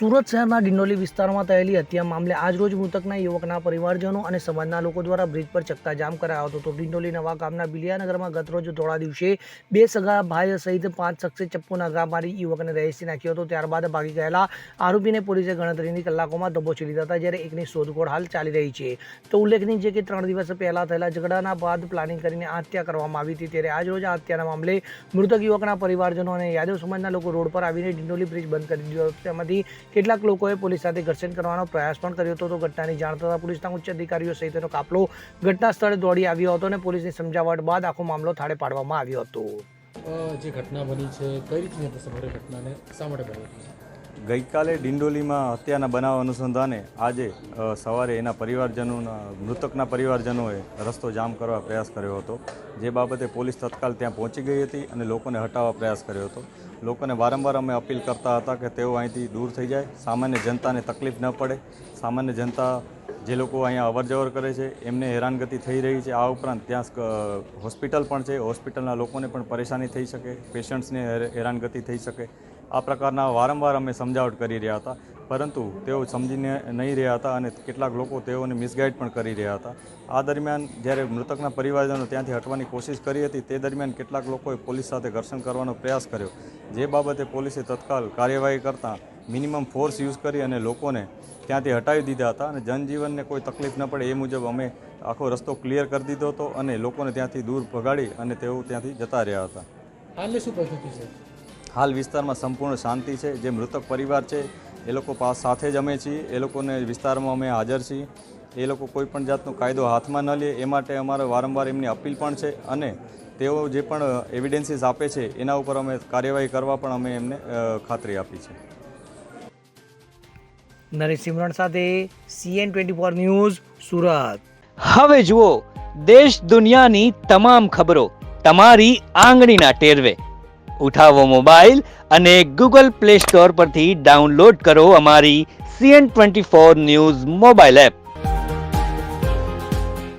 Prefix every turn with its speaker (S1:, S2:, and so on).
S1: સુરત શહેરના ડિંડોલી વિસ્તારમાં થયેલી હત્યા મામલે આજરોજ મૃતકના યુવકના પરિવારજનો અને સમાજના લોકો દ્વારા બ્રિજ પર ચક્કાજામ કરાયો હતો. તો ડિંડોલી નવા ગામના બિલિયાનગરમાં ગતરોજ ધોળા દિવસે બે સગા ભાઈ સહિત પાંચ શખ્સે ચપ્પુના ઘા મારી યુવકને રહેસી નાખ્યો હતો. ત્યારબાદ ભાગી ગયેલા આરોપીને પોલીસે ગણતરીની કલાકોમાં દબોચી લીધા હતા, જ્યારે એકની શોધખોળ હાલ ચાલી રહી છે. તો ઉલ્લેખનીય છે કે ત્રણ દિવસ પહેલા થયેલા ઝઘડાના બાદ પ્લાનિંગ કરીને હત્યા કરવામાં આવી હતી, ત્યારે આજરોજ આ હત્યાના મામલે મૃતક યુવકના પરિવારજનો અને યાદવ સમાજના લોકો રોડ પર આવીને ડિંડોલી બ્રિજ બંધ કરી દીધો તેમાંથી કેટલાક લોકોએ પોલીસ સાથે ઘર્ષણ કરવાનો પ્રયાસ પણ કર્યો હતો. તો ઘટનાની જાણ થતાં પોલીસના ઉચ્ચ અધિકારીઓ સહિતનો કાફલો ઘટના સ્થળે દોડી આવ્યો હતો અને પોલીસની સમજાવટ બાદ આખો મામલો થાળે પાડવામાં આવ્યો હતો.
S2: જે ઘટના બની છે કઈ રીતની સમગ્ર ઘટનાને? શા માટે બની હતી?
S3: ગઈકાલે ડિંડોલીમાં હત્યાના બનાવ અનુસંધાને આજે સવારે એના પરિવારજનોના મૃતકના પરિવારજનોએ રસ્તો જામ કરવા પ્રયાસ કર્યો હતો. જે બાબતે પોલીસ તત્કાલ ત્યાં પહોંચી ગઈ હતી અને લોકોને હટાવવા પ્રયાસ કર્યો હતો. લોકોને વારંવાર અમે અપીલ કરતા હતા કે તેઓ અહીંથી દૂર થઈ જાય. સામાન્ય જનતાને તકલીફ ન પડે. સામાન્ય જનતા જે લોકો અહીંયા અવરજવર કરે છે, એમને હેરાનગતિ થઈ રહી છે. આ ઉપરાંત ત્યાં હોસ્પિટલ પણ છે. હોસ્પિટલના લોકોને પણ પરેશાની થઈ શકે, પેશન્ટ્સને હેરાનગતિ થઈ શકે. આ પ્રકારના વારંવાર અમે સમજાવટ કરી રહ્યા હતા. પરંતુ તેઓ સમજીને નહીં રહ્યા હતા અને કેટલાક લોકો તેઓને મિસગાઈડ પણ કરી રહ્યા હતા. આ દરમિયાન જ્યારે મૃતકના પરિવારજનો ત્યાંથી હટવાની કોશિશ કરી હતી, તે દરમિયાન કેટલાક લોકોએ પોલીસ સાથે ઘર્ષણ કરવાનો પ્રયાસ કર્યો. જે બાબતે પોલીસે તત્કાલ કાર્યવાહી કરતાં મિનિમમ ફોર્સ યુઝ કરી અને લોકોને ત્યાંથી હટાવી દીધા હતા અને જનજીવનને કોઈ તકલીફ ન પડે એ મુજબ અમે આખો રસ્તો ક્લિયર કરી દીધો હતો અને લોકોને ત્યાંથી દૂર ભગાડી અને તેઓ ત્યાંથી જતા રહ્યા હતા.
S2: હાલની શું પરિસ્થિતિ છે?
S3: હાલ વિસ્તારમાં સંપૂર્ણ શાંતિ છે જે મૃતક પરિવાર છે એ લોકો પાસ સાથે જ અમે છીએ એ લોકોને વિસ્તારમાં અમે હાજર છીએ. એ લોકો કોઈ પણ જાતનો કાયદો હાથમાં ન લે એ માટે અમારે વારંવાર એમની અપીલ પણ છે અને તેઓ જે પણ એવિડન્સીસ આપે છે એના ઉપર અમે કાર્યવાહી કરવા પણ અમે એમને ખાતરી આપી છે.
S1: નરેશ સિમરણ સાથે CN twenty four news Surat.
S4: હવે જુઓ દેશ દુનિયાની તમામ ખબરો તમારી આંગળીના ટેરવે. ઉઠાવો મોબાઈલ અને ગૂગલ પ્લે સ્ટોર પરથી ડાઉનલોડ કરો અમારી CN twenty four news mobile app.